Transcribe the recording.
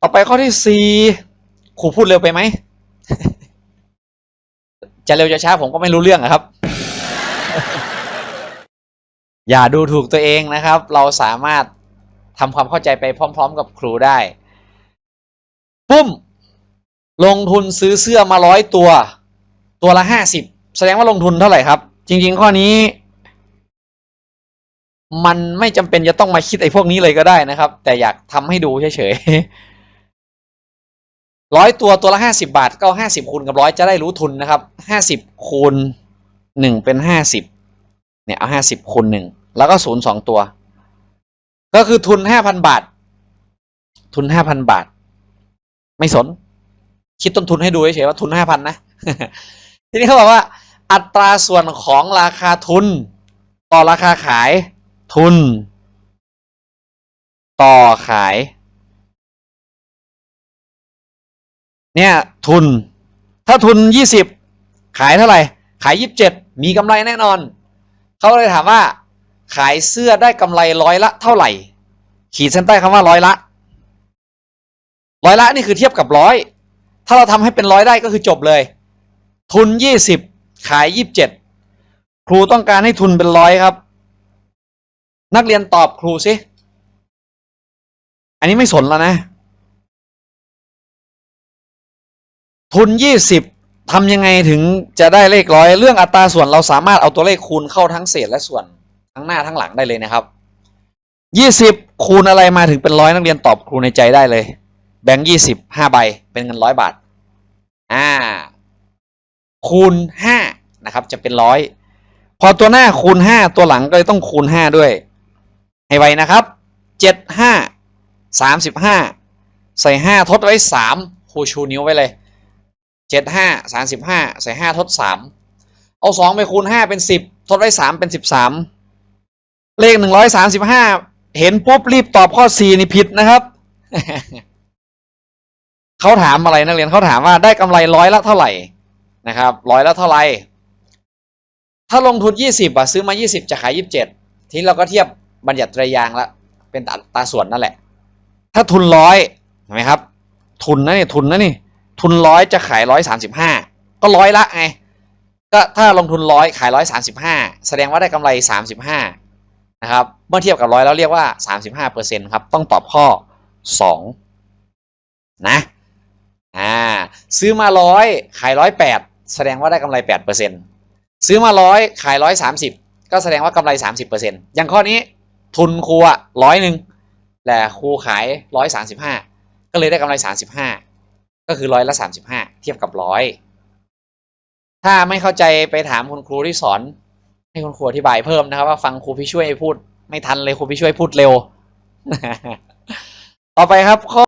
ต่อไปข้อที่สี่ครูพูดเร็วไปไหม จะเร็วจะช้าผมก็ไม่รู้เรื่องอะครับ อย่าดูถูกตัวเองนะครับ เราสามารถทำความเข้าใจไปพร้อม ๆ กับครูได้ ปุ้ม ลงทุนซื้อเสื้อมาร้อยตัว ตัวละห้าสิบแสดงว่าลงทุนเท่าไหร่ครับ จริง ๆ ข้อนี้ มันไม่จำเป็นจะต้องมาคิดไอ้พวกนี้เลยก็ได้นะครับ แต่อยากทำให้ดูเฉยๆ ร้อยตัวตัวละห้าสิบาท ก็ห้าสิบคูณกับร้อยจะได้รู้ทุนนะครับห้าสิบคูณหนึ่งเป็นห้าสิบเนี่ยเอาห้าสิบคูณหนึ่งแล้วก็ศูนย์สองตัว ก็คือทุนห้าพันบาท ทุนห้าพันบาท ไม่สน คิดต้นทุนให้ดูเฉยๆว่าทุนห้าพันนะทีนี้เขาบอกว่า อัตราส่วนของราคาทุน ต่อราคาขายทุน ต่อขาย เนี่ยทุน ถ้าทุนยี่สิบขายเท่าไหร่ ขายยี่สิบเจ็ดมีกำไรแน่นอน เขาเลยถามว่า ขายเสื้อได้กำไรร้อยละเท่าไหร่ ขีดเส้นใต้คำว่าร้อยละ ร้อยละนี่คือเทียบกับร้อย ถ้าเราทำให้เป็นร้อยได้ก็คือจบเลย ทุนยี่สิบขายยี่สิบเจ็ดครูต้องการให้ทุนเป็นร้อยครับ นักเรียนตอบครูสิ อันนี้ไม่สนแล้วนะ ทุนยี่สิบทำยังไงถึงจะได้เลขร้อยเรื่องอัตราส่วนเราสามารถเอาตัวเลขคูณเข้าทั้งเศษและส่วนทั้งหน้าทั้งหลังได้เลยนะครับยี่สิบคูณอะไรมาถึงเป็นร้อยนักเรียนตอบครูในใจได้เลย แบงค์ยี่สิบห้าใบเป็นเงินร้อยบาทอ่าคูณห้านะครับจะเป็นร้อยพอตัวหน้าคูณห้าตัวหลังก็เลยต้องคูณห้าด้วย ให้ไวนะครับเจ็ดห้าสามสิบห้าใส่ห้าทดไว้สามครูชูนิ้วไว้เลย เจ็ดห้าสามสิบห้าใส่ห้าทดสามเอาสองไปคูณห้าเป็นสิบทดไว้สามเป็นสิบสามเลขหนึ่งร้อยสามสิบห้าเห็นปุ๊บรีบตอบข้อสี่นี่ผิดนะครับ เขาถามอะไรนักเรียนเขาถามว่าได้กำไรร้อยละเท่าไหร่นะครับร้อยละเท่าไหร่ ถ้าลงทุนยี่สิบอะซื้อมายี่สิบจะขายยี่สิบเจ็ดทีนี้เราก็เทียบบัญญัติไตรยางละเป็นตาส่วนนั่นแหละ ถ้าทุนร้อยเห็นไหมครับ ทุนนะนี่ทุนนะนี่ ทุนร้อยจะขายร้อยสามสิบห้าก็ร้อยละไงก็ถ้าลงทุนร้อยขายร้อยสามสิบห้าแสดงว่าได้กำไรสามสิบห้านะครับเมื่อเทียบกับร้อยแล้วเรียกว่าสามสิบห้าเปอร์เซ็นครับต้องตอบข้อสองนะอ่าซื้อมาร้อยขายร้อยแปดแสดงว่าได้กำไรแปดเปอร์เซ็นซื้อมาร้อยขายร้อยสามสิบก็แสดงว่ากำไรสามสิบเปอร์เซ็นอย่างข้อนี้ทุนครูอะร้อยหนึ่งแต่ครูขายร้อยสามสิบห้าก็เลยได้กำไรสามสิบห้า ก็คือร้อยละสามสิบห้าเทียบกับร้อยถ้าไม่เข้าใจไปถามคุณครูที่สอน ให้คุณครูอธิบายเพิ่มนะครับว่าฟังครูพี่ช่วยพูด ไม่ทันเลยครูพี่ช่วยพูดเร็ว ต่อไปครับข้อ